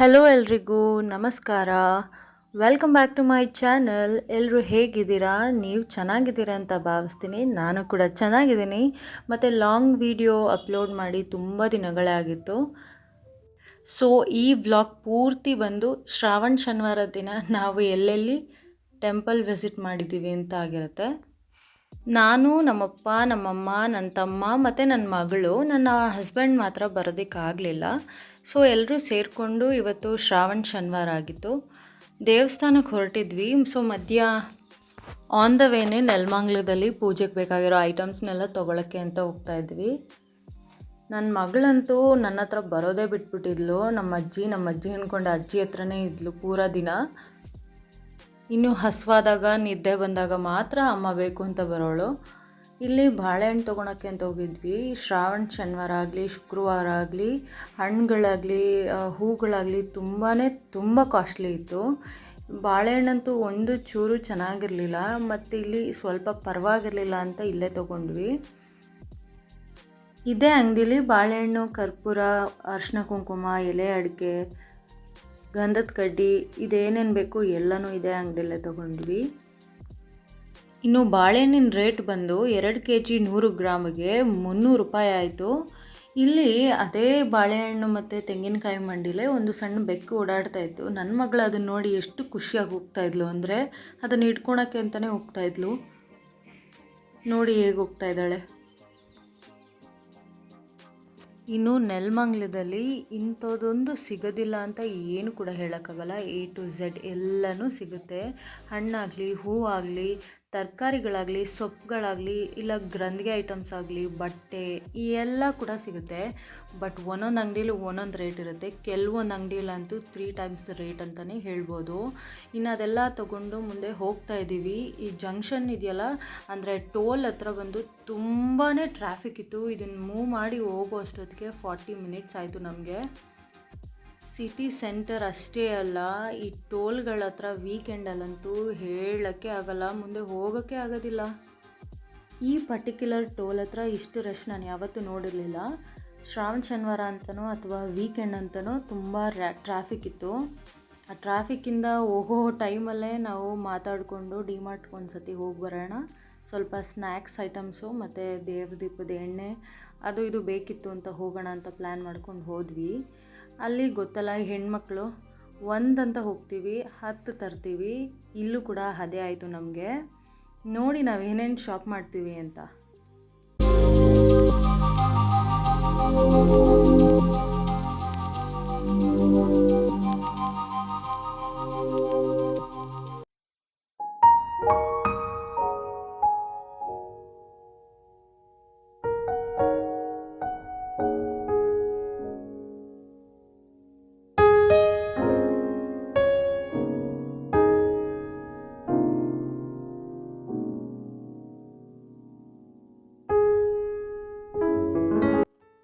Hello ಎಲ್ರಿಗೂ, ನಮಸ್ಕಾರ. Welcome back to my channel ಎಲ್ಲರೂ ಹೇಗಿದ್ದೀರಾ? ನೀವು ಚೆನ್ನಾಗಿದ್ದೀರಾ ಅಂತ ಭಾವಿಸ್ತೀನಿ. ನಾನು ಕೂಡ ಚೆನ್ನಾಗಿದ್ದೀನಿ. ಮತ್ತು ಲಾಂಗ್ ವಿಡಿಯೋ ಅಪ್ಲೋಡ್ ಮಾಡಿ ತುಂಬ ದಿನಗಳಾಗಿತ್ತು ಸೊ ಈ ವ್ಲಾಗ್ ಪೂರ್ತಿ ಬಂದು ಶ್ರಾವಣ, ಶನಿವಾರ ದಿನ ನಾವು ಎಲ್ಲೆಲ್ಲಿ ಟೆಂಪಲ್ ವಿಸಿಟ್ ಮಾಡಿದ್ದೀವಿ ಅಂತ ಆಗಿರುತ್ತೆ. ನಾನು, ನಮ್ಮಪ್ಪ, ನಮ್ಮಮ್ಮ ನನ್ನ ತಮ್ಮ ಮತ್ತು ನನ್ನ ಮಗಳು ನನ್ನ ಹಸ್ಬೆಂಡ್ ಮಾತ್ರ ಬರೋದಕ್ಕಾಗಲಿಲ್ಲ. ಸೊ ಎಲ್ಲರೂ ಸೇರಿಕೊಂಡು ಇವತ್ತು ಶ್ರಾವಣ ಶನಿವಾರ ಆಗಿತ್ತು. ದೇವಸ್ಥಾನಕ್ಕೆ ಹೊರಟಿದ್ವಿ. ಸೊ ಮಧ್ಯ ಆನ್ ದ ವೇನೆ ನೆಲಮಂಗ್ಲದಲ್ಲಿ ಪೂಜೆಗೆ ಬೇಕಾಗಿರೋ ಐಟಮ್ಸ್ನೆಲ್ಲ ತೊಗೊಳಕ್ಕೆ ಅಂತ ಹೋಗ್ತಾ ಇದ್ವಿ. ನನ್ನ ಮಗಳಂತೂ ನನ್ನ ಹತ್ರ ಬರೋದೇ ಬಿಟ್ಬಿಟ್ಟಿದ್ಲು. ನಮ್ಮ ಅಜ್ಜಿ ನಮ್ಮ ಅಜ್ಜಿ ಅಂದ್ಕೊಂಡು ಅಜ್ಜಿ ಹತ್ರನೇ ಇದ್ಲು ಪೂರ ದಿನ. ಇನ್ನು ಹಸುವಾದಾಗ, ನಿದ್ದೆ ಬಂದಾಗ ಮಾತ್ರ ಅಮ್ಮ ಬೇಕು ಅಂತ ಬರೋಳು. ಇಲ್ಲಿ ಬಾಳೆಹಣ್ಣು ತೊಗೊಳಕ್ಕೆ ಅಂತ ಹೋಗಿದ್ವಿ. ಶ್ರಾವಣ ಶನಿವಾರ ಆಗಲಿ, ಶುಕ್ರವಾರ ಆಗಲಿ, ಹಣ್ಣುಗಳಾಗಲಿ ಹೂಗಳಾಗಲಿ ತುಂಬಾ ತುಂಬ ಕಾಸ್ಟ್ಲಿ ಇತ್ತು. ಬಾಳೆಹಣ್ಣಂತೂ ಒಂದು ಚೂರು ಚೆನ್ನಾಗಿರಲಿಲ್ಲ. ಮತ್ತು ಇಲ್ಲಿ ಸ್ವಲ್ಪ ಪರವಾಗಿರಲಿಲ್ಲ ಅಂತ ಇಲ್ಲೇ ತೊಗೊಂಡ್ವಿ. ಇದೇ ಅಂಗಡಿಲಿ ಬಾಳೆಹಣ್ಣು, ಕರ್ಪೂರ ಅರ್ಶಿನ ಕುಂಕುಮ, ಎಲೆ ಅಡಿಕೆ, ಗಂಧದ ಕಡ್ಡಿ, ಇದೇನೇನು ಬೇಕು ಎಲ್ಲನೂ ಇದೇ ಅಂಗಡಿಯಲ್ಲೇ ತೊಗೊಂಡ್ವಿ. ಇನ್ನು ಬಾಳೆಹಣ್ಣಿನ ರೇಟ್ ಬಂದು ಎರಡು ಕೆ ಜಿ ನೂರು ಗ್ರಾಮಿಗೆ ಮುನ್ನೂರು ರೂಪಾಯಿ ಆಯಿತು. ಇಲ್ಲಿ ಅದೇ ಬಾಳೆಹಣ್ಣು ಮತ್ತು ತೆಂಗಿನಕಾಯಿ ಮಂಡಿಲೇ ಒಂದು ಸಣ್ಣ ಬೆಕ್ಕು ಓಡಾಡ್ತಾ ಇತ್ತು. ನನ್ನ ಮಗಳು ಅದನ್ನು ನೋಡಿ ಎಷ್ಟು ಖುಷಿಯಾಗಿ ಹೋಗ್ತಾ ಇದ್ಲು ಅಂದರೆ ಅದನ್ನು ಇಟ್ಕೊಳಕ್ಕೆ ಅಂತಲೇ ಹೋಗ್ತಾ ನೋಡಿ ಹೇಗೆ ಹೋಗ್ತಾ ಇದ್ದಾಳೆ. ಇನ್ನು ನೆಲಮಂಗ್ಲದಲ್ಲಿ ಇಂಥದ್ದೊಂದು ಸಿಗೋದಿಲ್ಲ ಅಂತ ಏನು ಕೂಡ ಹೇಳೋಕ್ಕಾಗಲ್ಲ. ಎ ಟು ಝೆಡ್ ಎಲ್ಲನೂ ಸಿಗುತ್ತೆ. ಹಣ್ಣಾಗಲಿ, ಹೂವಾಗಲಿ ತರಕಾರಿಗಳಾಗಲಿ ಸೊಪ್ಪುಗಳಾಗಲಿ ಇಲ್ಲ ಗ್ರಂಥಿಗೆ ಐಟಮ್ಸ್ ಆಗಲಿ, ಬಟ್ಟೆ, ಈ ಎಲ್ಲ ಕೂಡ ಸಿಗುತ್ತೆ. ಬಟ್ ಒಂದೊಂದು ಅಂಗಡಿಯಲ್ಲಿ ಒಂದೊಂದು ರೇಟ್ ಇರುತ್ತೆ. ಕೆಲವೊಂದು ಅಂಗಡಿಯಲ್ಲಂತೂ ತ್ರೀ ಟೈಮ್ಸ್ ರೇಟ್ ಅಂತಲೇ ಹೇಳ್ಬೋದು. ಇನ್ನು ಅದೆಲ್ಲ ತೊಗೊಂಡು ಮುಂದೆ ಹೋಗ್ತಾ ಇದ್ದೀವಿ. ಈ ಜಂಕ್ಷನ್ ಇದೆಯಲ್ಲ, ಅಂದರೆ ಟೋಲ್ ಹತ್ರ ಬಂದು ತುಂಬಾ ಟ್ರಾಫಿಕ್ ಇತ್ತು. ಇದನ್ನು ಮೂವ್ ಮಾಡಿ ಹೋಗೋ ಅಷ್ಟೊತ್ತಿಗೆ ಫಾರ್ಟಿ ಮಿನಿಟ್ಸ್ ಆಯಿತು ನಮಗೆ. ಸಿಟಿ ಸೆಂಟರ್ ಅಷ್ಟೇ ಅಲ್ಲ, ಈ ಟೋಲ್ಗಳ ಹತ್ರ ವೀಕೆಂಡಲ್ಲಂತೂ ಹೇಳೋಕ್ಕೆ ಆಗಲ್ಲ, ಮುಂದೆ ಹೋಗೋಕ್ಕೆ ಆಗೋದಿಲ್ಲ. ಈ ಪರ್ಟಿಕ್ಯುಲರ್ ಟೋಲ್ ಹತ್ರ ಇಷ್ಟು ರಶ್ ನಾನು ಯಾವತ್ತೂ ನೋಡಿರಲಿಲ್ಲ. ಶ್ರಾವಣ ಶನಿವಾರ ಅಂತನೋ ಅಥವಾ ವೀಕೆಂಡ್ ಅಂತನೋ ತುಂಬ ಟ್ರಾಫಿಕ್ ಇತ್ತು. ಆ ಟ್ರಾಫಿಕ್ಕಿಂದ ಹೋಗೋ ಟೈಮಲ್ಲೇ ನಾವು ಮಾತಾಡಿಕೊಂಡು ಡಿಮಾರ್ಟ್ಗೆ ಒಂದು ಸತಿ ಹೋಗಿ ಬರೋಣ. ಸ್ವಲ್ಪ ಸ್ನ್ಯಾಕ್ಸ್ ಐಟಮ್ಸು ಮತ್ತು ದೇವ್ರ ದೀಪದ ಎಣ್ಣೆ ಅದು ಇದು ಬೇಕಿತ್ತು ಅಂತ ಹೋಗೋಣ ಅಂತ ಪ್ಲ್ಯಾನ್ ಮಾಡ್ಕೊಂಡು ಹೋದ್ವಿ. ಅಲ್ಲಿ ಗೊತ್ತಲ್ಲ ಹೆಣ್ಮಕ್ಳು ಒಂದಂತ ಹೋಗ್ತೀವಿ, ಹತ್ತು ತರ್ತೀವಿ, ಇಲ್ಲೂ ಕೂಡ ಅದೇ ಆಯಿತು ನಮಗೆ. ನೋಡಿ ನಾವು ಏನೇನು ಶಾಪ್ ಮಾಡ್ತೀವಿ ಅಂತ.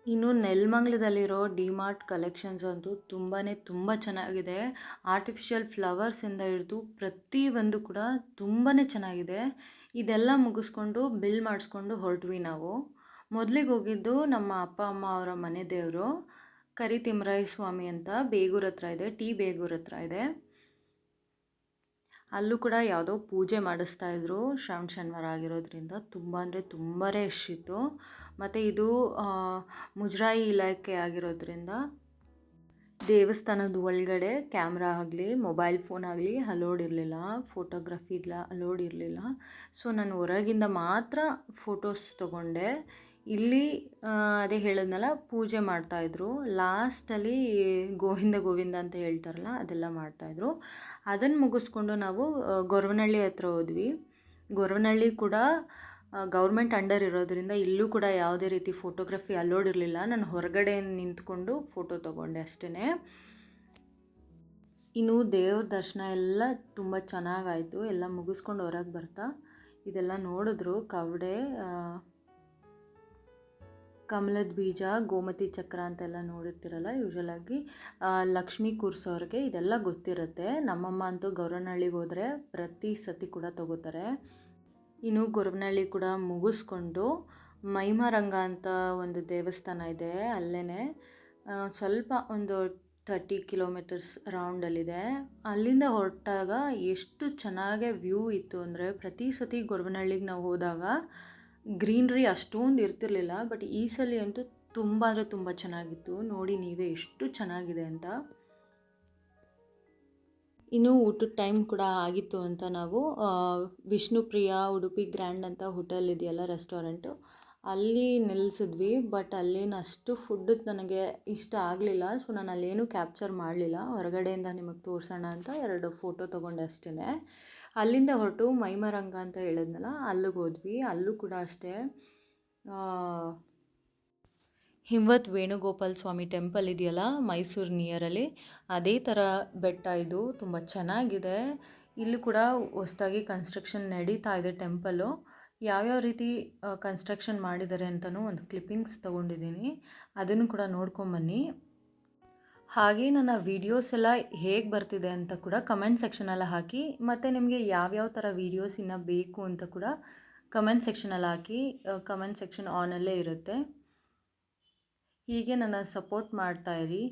ಇನ್ನು ನೆಲಮಂಗ್ಲದಲ್ಲಿರೋ ಡಿಮಾರ್ಟ್ ಕಲೆಕ್ಷನ್ಸ್ ಅಂತೂ ತುಂಬಾ ತುಂಬ ಚೆನ್ನಾಗಿದೆ. ಆರ್ಟಿಫಿಷಿಯಲ್ ಫ್ಲವರ್ಸಿಂದ ಹಿಡಿದು ಪ್ರತಿಯೊಂದು ಕೂಡ ತುಂಬಾ ಚೆನ್ನಾಗಿದೆ. ಇದೆಲ್ಲ ಮುಗಿಸ್ಕೊಂಡು ಬಿಲ್ ಮಾಡಿಸ್ಕೊಂಡು ಹೊರಟ್ವಿ ನಾವು. ಮೊದಲಿಗೆ ಹೋಗಿದ್ದು ನಮ್ಮ ಅಪ್ಪ, ಅಮ್ಮ ಅವರ ಮನೆ ದೇವರು. ಕರಿತಿಮರಾಯ ಸ್ವಾಮಿ ಅಂತ ಬೇಗೂರ ಹತ್ರ ಇದೆ, ಟಿ ಬೇಗೂರ ಹತ್ರ ಇದೆ. ಅಲ್ಲೂ ಕೂಡ ಯಾವುದೋ ಪೂಜೆ ಮಾಡಿಸ್ತಾ ಇದ್ರು, ಶ್ರಾವಣ ಶನಿವಾರ ಆಗಿರೋದ್ರಿಂದ ತುಂಬ ಅಂದರೆ ತುಂಬ ಇಷ್ಟಿತ್ತು ಮತ್ತು ಇದು ಮುಜರಾಯಿ ಇಲಾಖೆ ಆಗಿರೋದ್ರಿಂದ ದೇವಸ್ಥಾನದ ಒಳಗಡೆ ಕ್ಯಾಮ್ರಾ ಆಗಲಿ ಮೊಬೈಲ್ ಫೋನ್ ಆಗಲಿ ಅಲೋಡ್ ಇರಲಿಲ್ಲ ಫೋಟೋಗ್ರಫಿ ಇಲ್ಲ ಅಲೋಡ್ ಇರಲಿಲ್ಲ. ಸೊ ನಾನು ಹೊರಗಿಂದ ಮಾತ್ರ ಫೋಟೋಸ್ ತೊಗೊಂಡೆ. ಇಲ್ಲಿ ಅದೇ ಹೇಳಿದ್ನಲ್ಲ, ಪೂಜೆ ಮಾಡ್ತಾಯಿದ್ರು ಲಾಸ್ಟಲ್ಲಿ ಗೋವಿಂದ ಗೋವಿಂದ ಅಂತ ಹೇಳ್ತಾರಲ್ಲ, ಅದೆಲ್ಲ ಮಾಡ್ತಾಯಿದ್ರು ಅದನ್ನು ಮುಗಿಸ್ಕೊಂಡು ನಾವು ಗೊರವನಹಳ್ಳಿ ಹತ್ರ ಹೋದ್ವಿ. ಗೊರವನಹಳ್ಳಿ ಕೂಡ ಗೌರ್ಮೆಂಟ್ ಅಂಡರ್ ಇರೋದರಿಂದ ಇಲ್ಲೂ ಕೂಡ ಯಾವುದೇ ರೀತಿ ಫೋಟೋಗ್ರಫಿ ಅಲೋಡ್ ಇರಲಿಲ್ಲ. ನಾನು ಹೊರಗಡೆ ನಿಂತ್ಕೊಂಡು ಫೋಟೋ ತೊಗೊಂಡೆ ಅಷ್ಟೇ ಇನ್ನು ದೇವ್ರ ದರ್ಶನ ಎಲ್ಲ ತುಂಬ ಚೆನ್ನಾಗಾಯಿತು. ಎಲ್ಲ ಮುಗಿಸ್ಕೊಂಡು ಹೊರಗೆ ಬರ್ತಾ, ಇದೆಲ್ಲ ನೋಡಿದ್ರು, ಕವಡೆ ಕಮಲದ ಬೀಜ, ಗೋಮತಿ ಚಕ್ರ ಅಂತೆಲ್ಲ ನೋಡಿರ್ತೀರಲ್ಲ ಯೂಶ್ವಲಾಗಿ ಲಕ್ಷ್ಮೀ ಕೂರ್ಸೋರಿಗೆ ಇದೆಲ್ಲ ಗೊತ್ತಿರುತ್ತೆ. ನಮ್ಮಮ್ಮ ಅಂತೂ ಗೌರನಹಳ್ಳಿಗೆ ಹೋದರೆ ಪ್ರತಿ ಸತಿ ಕೂಡ ತಗೋತಾರೆ. ಇನ್ನು ಗೊರವನಹಳ್ಳಿ ಕೂಡ ಮುಗಿಸ್ಕೊಂಡು ಮೈಮರಂಗ ಅಂತ ಒಂದು ದೇವಸ್ಥಾನ ಇದೆ ಅಲ್ಲೇ ಸ್ವಲ್ಪ ಒಂದು ತರ್ಟಿ ಕಿಲೋಮೀಟರ್ಸ್ ರೌಂಡಲ್ಲಿದೆ ಅಲ್ಲಿಂದ ಹೊರಟಾಗ ಎಷ್ಟು ಚೆನ್ನಾಗೆ ವ್ಯೂ ಇತ್ತು ಅಂದರೆ ಪ್ರತಿ ಸತಿ ಗೊರವನಹಳ್ಳಿಗೆ ನಾವು ಹೋದಾಗ ಗ್ರೀನ್ರಿ ಅಷ್ಟೊಂದು ಇರ್ತಿರಲಿಲ್ಲ ಬಟ್ ಈ ಸಲ ಅಂತೂ ತುಂಬ ಅಂದರೆ ತುಂಬ ಚೆನ್ನಾಗಿತ್ತು. ನೋಡಿ ನೀವೇ ಎಷ್ಟು ಚೆನ್ನಾಗಿದೆ ಅಂತ. ಇನ್ನು ಊಟದ ಟೈಮ್ ಕೂಡ ಆಗಿತ್ತು ಅಂತ ನಾವು ವಿಷ್ಣು ವಿಷ್ಣುಪ್ರಿಯ, ಉಡುಪಿ ಗ್ರ್ಯಾಂಡ್ ಅಂತ ಹೋಟೆಲ್ ಇದೆಯಲ್ಲ ರೆಸ್ಟೋರೆಂಟು ಅಲ್ಲಿ ನಿಲ್ಲಿಸಿದ್ವಿ ಬಟ್ ಅಲ್ಲೇನು ಅಷ್ಟು ಫುಡ್ ನನಗೆ ಇಷ್ಟ ಆಗಲಿಲ್ಲ. ಸೊ ನಾನು ಅಲ್ಲೇನು ಕ್ಯಾಪ್ಚರ್ ಮಾಡಲಿಲ್ಲ. ಹೊರಗಡೆಯಿಂದ ನಿಮಗೆ ತೋರಿಸೋಣ ಅಂತ ಎರಡು ಫೋಟೋ ತೊಗೊಂಡೆ ಅಷ್ಟೇ ಅಲ್ಲಿಂದ ಹೊರಟು ಮೈಮರಂಗ ಅಂತ ಹೇಳಿದ್ನಲ್ಲ ಅಲ್ಲಿಗೆ ಹೋದ್ವಿ. ಅಲ್ಲೂ ಕೂಡ ಅಷ್ಟೇ. ಹಿಮವತ್ ವೇಣುಗೋಪಾಲ್ ಸ್ವಾಮಿ ಟೆಂಪಲ್ ಇದೆಯಲ್ಲ, ಮೈಸೂರು ನಿಯರಲ್ಲಿ, ಅದೇ ಥರ ಬೆಟ್ಟ ಇದು, ತುಂಬ ಚೆನ್ನಾಗಿದೆ. ಇಲ್ಲಿ ಕೂಡ ಹೊಸ್ದಾಗಿ ಕನ್ಸ್ಟ್ರಕ್ಷನ್ ನಡೀತಾ ಇದೆ ಟೆಂಪಲ್ಲು ಯಾವ್ಯಾವ ರೀತಿ ಕನ್ಸ್ಟ್ರಕ್ಷನ್ ಮಾಡಿದ್ದಾರೆ ಅಂತಲೂ ಒಂದು ಕ್ಲಿಪ್ಪಿಂಗ್ಸ್ ತೊಗೊಂಡಿದ್ದೀನಿ. ಅದನ್ನು ಕೂಡ ನೋಡ್ಕೊಂಬನ್ನಿ ಹಾಗೆ ನನ್ನ ವೀಡಿಯೋಸ್ ಎಲ್ಲ ಹೇಗೆ ಬರ್ತಿದೆ ಅಂತ ಕೂಡ ಕಮೆಂಟ್ ಸೆಕ್ಷನಲ್ಲಿ ಹಾಕಿ, ಮತ್ತು ನಿಮಗೆ ಯಾವ್ಯಾವ ಥರ ವೀಡಿಯೋಸ್ ಇನ್ನು ಬೇಕು ಅಂತ ಕೂಡ ಕಮೆಂಟ್ ಸೆಕ್ಷನಲ್ಲಿ ಹಾಕಿ ಕಮೆಂಟ್ ಸೆಕ್ಷನ್ ಆನಲ್ಲೇ ಇರುತ್ತೆ. ಹೀಗೆ ನನ್ನ ಸಪೋರ್ಟ್ ಮಾಡ್ತಾ ಇರಿ.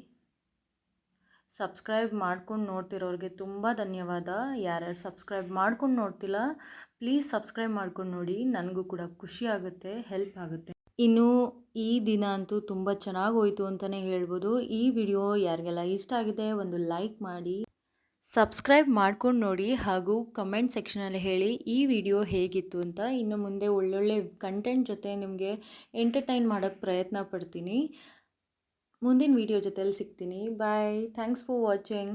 ಸಬ್ಸ್ಕ್ರೈಬ್ ಮಾಡ್ಕೊಂಡು ನೋಡ್ತಿರೋರಿಗೆ ತುಂಬ ಧನ್ಯವಾದ. ಯಾರ್ಯಾರು ಸಬ್ಸ್ಕ್ರೈಬ್ ಮಾಡ್ಕೊಂಡು ನೋಡ್ತಿಲ್ಲ ಪ್ಲೀಸ್ ಸಬ್ಸ್ಕ್ರೈಬ್ ಮಾಡ್ಕೊಂಡು ನೋಡಿ. ನನಗೂ ಕೂಡ ಖುಷಿ ಆಗುತ್ತೆ ಹೆಲ್ಪ್ ಆಗುತ್ತೆ. ಇನ್ನು ಈ ದಿನ ಅಂತೂ ತುಂಬ ಚೆನ್ನಾಗಿ ಹೋಯಿತು ಅಂತಲೇ ಹೇಳ್ಬೋದು. ಈ ವಿಡಿಯೋ ಯಾರಿಗೆಲ್ಲ ಇಷ್ಟ ಆಗಿದೆ ಒಂದು ಲೈಕ್ ಮಾಡಿ, ಸಬ್ಸ್ಕ್ರೈಬ್ ಮಾಡ್ಕೊಂಡು ನೋಡಿ ಹಾಗೂ ಕಮೆಂಟ್ ಸೆಕ್ಷನಲ್ಲಿ ಹೇಳಿ ಈ ವಿಡಿಯೋ ಹೇಗಿತ್ತು ಅಂತ. ಇನ್ನು ಮುಂದೆ ಒಳ್ಳೊಳ್ಳೆ ಕಂಟೆಂಟ್ ಜೊತೆ ನಿಮಗೆ ಎಂಟರ್ಟೈನ್ ಮಾಡೋಕ್ಕೆ ಪ್ರಯತ್ನ ಪಡ್ತೀನಿ. ಮುಂದಿನ ವಿಡಿಯೋ ಜೊತೆಯಲ್ಲಿ ಸಿಗ್ತೀನಿ. ಬಾಯ್. Thanks for watching.